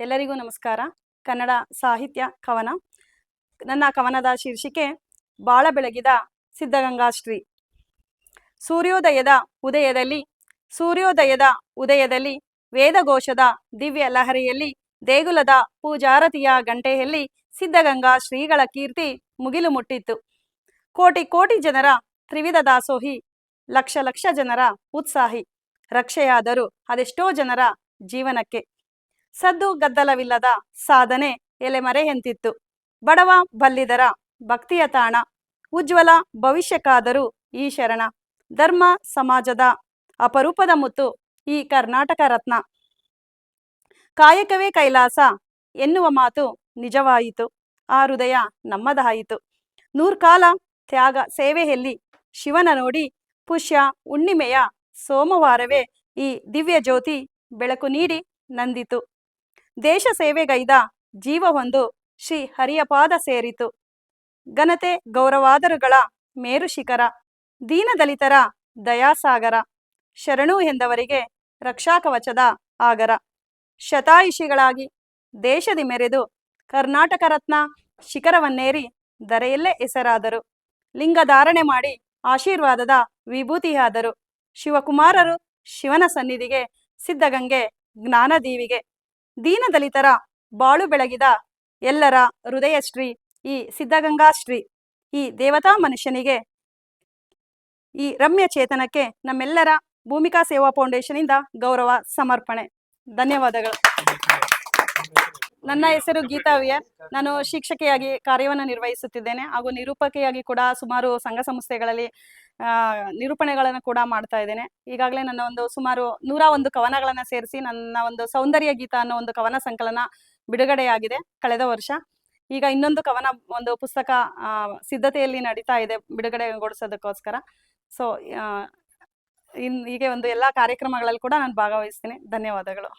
ಎಲ್ಲರಿಗೂ ನಮಸ್ಕಾರ. ಕನ್ನಡ ಸಾಹಿತ್ಯ ಕವನ. ನನ್ನ ಕವನದ ಶೀರ್ಷಿಕೆ ಬಾಳ ಬೆಳಗಿದ ಸಿದ್ಧಗಂಗಾಶ್ರೀ ಸೂರ್ಯೋದಯದ ಉದಯದಲ್ಲಿ ಸೂರ್ಯೋದಯದ ಉದಯದಲ್ಲಿ, ವೇದಘೋಷದ ದಿವ್ಯ ಲಹರಿಯಲ್ಲಿ, ದೇಗುಲದ ಪೂಜಾರತಿಯ ಗಂಟೆಯಲ್ಲಿ ಸಿದ್ಧಗಂಗಾ ಶ್ರೀಗಳ ಕೀರ್ತಿ ಮುಗಿಲು ಮುಟ್ಟಿತ್ತು. ಕೋಟಿ ಕೋಟಿ ಜನರ ತ್ರಿವಿಧ ದಾಸೋಹಿ, ಲಕ್ಷ ಲಕ್ಷ ಜನರ ಉತ್ಸಾಹಿ. ರಕ್ಷೆಯಾದರೂ ಅದೆಷ್ಟೋ ಜನರ ಜೀವನಕ್ಕೆ ಸದ್ದು ಗದ್ದಲವಿಲ್ಲದ ಸಾಧನೆ ಎಲೆಮರೆ ಎಂತಿತ್ತು. ಬಡವ ಬಲ್ಲಿದರ ಭಕ್ತಿಯ ತಾಣ. ಉಜ್ವಲ ಭವಿಷ್ಯಕ್ಕಾದರೂ ಈ ಶರಣ. ಧರ್ಮ ಸಮಾಜದ ಅಪರೂಪದ ಮುತ್ತು ಈ ಕರ್ನಾಟಕ ರತ್ನ. ಕಾಯಕವೇ ಕೈಲಾಸ ಎನ್ನುವ ಮಾತು ನಿಜವಾಯಿತು. ಆ ಹೃದಯ ನಮ್ಮದಾಯಿತು. ನೂರ್ಕಾಲ ತ್ಯಾಗ ಸೇವೆಯಲ್ಲಿ ಶಿವನ ನೋಡಿ ಪುಷ್ಯ ಹುಣ್ಣಿಮೆಯ ಸೋಮವಾರವೇ ಈ ದಿವ್ಯ ಜ್ಯೋತಿ ಬೆಳಕು ನೀಡಿ ನಂದಿತು. ದೇಶ ಸೇವೆಗೈದ ಜೀವವೊಂದು ಶ್ರೀ ಹರಿಯಪಾದ ಸೇರಿತು. ಘನತೆ ಗೌರವಾದರುಗಳ ಮೇರು ಶಿಖರ, ದೀನದಲಿತರ ದಯಾಸಾಗರ, ಶರಣು ಎಂದವರಿಗೆ ರಕ್ಷಾಕವಚದ ಆಗರ. ಶತಾಯುಷಿಗಳಾಗಿ ದೇಶದಿ ಮೆರೆದು ಕರ್ನಾಟಕ ರತ್ನ ಶಿಖರವನ್ನೇರಿ ದರೆಯಲ್ಲೇ ಹೆಸರಾದರು. ಲಿಂಗಧಾರಣೆ ಮಾಡಿ ಆಶೀರ್ವಾದದ ವಿಭೂತಿಯಾದರು. ಶಿವಕುಮಾರರು ಶಿವನ ಸನ್ನಿಧಿಗೆ ಸಿದ್ಧಗಂಗೆ ಜ್ಞಾನದೀವಿಗೆ ದೀನದಲಿತರ ಬಾಳು ಬೆಳಗಿದ ಎಲ್ಲರ ಹೃದಯ ಶ್ರೀ ಈ ಸಿದ್ಧಗಂಗಾ ಶ್ರೀ, ಈ ದೇವತಾ ಮನುಷ್ಯನಿಗೆ ಈ ರಮ್ಯ ಚೇತನಕ್ಕೆ ನಮ್ಮೆಲ್ಲರ ಭೂಮಿಕಾ ಸೇವಾ ಫೌಂಡೇಶನ್ ಇಂದ ಗೌರವ ಸಮರ್ಪಣೆ. ಧನ್ಯವಾದಗಳು. ನನ್ನ ಹೆಸರು ಗೀತಾ ನಾನು ಶಿಕ್ಷಕಿಯಾಗಿ ಕಾರ್ಯವನ್ನು ನಿರ್ವಹಿಸುತ್ತಿದ್ದೇನೆ. ಹಾಗೂ ನಿರೂಪಕಿಯಾಗಿ ಕೂಡ ಸುಮಾರು ಸಂಘ ಸಂಸ್ಥೆಗಳಲ್ಲಿ ನಿರೂಪಣೆಗಳನ್ನು ಕೂಡ ಮಾಡ್ತಾ ಇದ್ದೇನೆ. ಈಗಾಗಲೇ ನನ್ನ ಒಂದು ಸುಮಾರು ನೂರ ಒಂದು ಕವನಗಳನ್ನು ಸೇರಿಸಿ ನನ್ನ ಒಂದು ಸೌಂದರ್ಯ ಗೀತ ಅನ್ನೋ ಒಂದು ಕವನ ಸಂಕಲನ ಬಿಡುಗಡೆಯಾಗಿದೆ ಕಳೆದ ವರ್ಷ. ಈಗ ಇನ್ನೊಂದು ಕವನ, ಒಂದು ಪುಸ್ತಕ ಸಿದ್ಧತೆಯಲ್ಲಿ ನಡೀತಾ ಇದೆ ಬಿಡುಗಡೆಗೊಳಿಸೋದಕ್ಕೋಸ್ಕರ. ಸೊ ಇನ್, ಹೀಗೆ ಒಂದು ಎಲ್ಲ ಕಾರ್ಯಕ್ರಮಗಳಲ್ಲಿ ಕೂಡ ನಾನು ಭಾಗವಹಿಸ್ತೀನಿ. ಧನ್ಯವಾದಗಳು.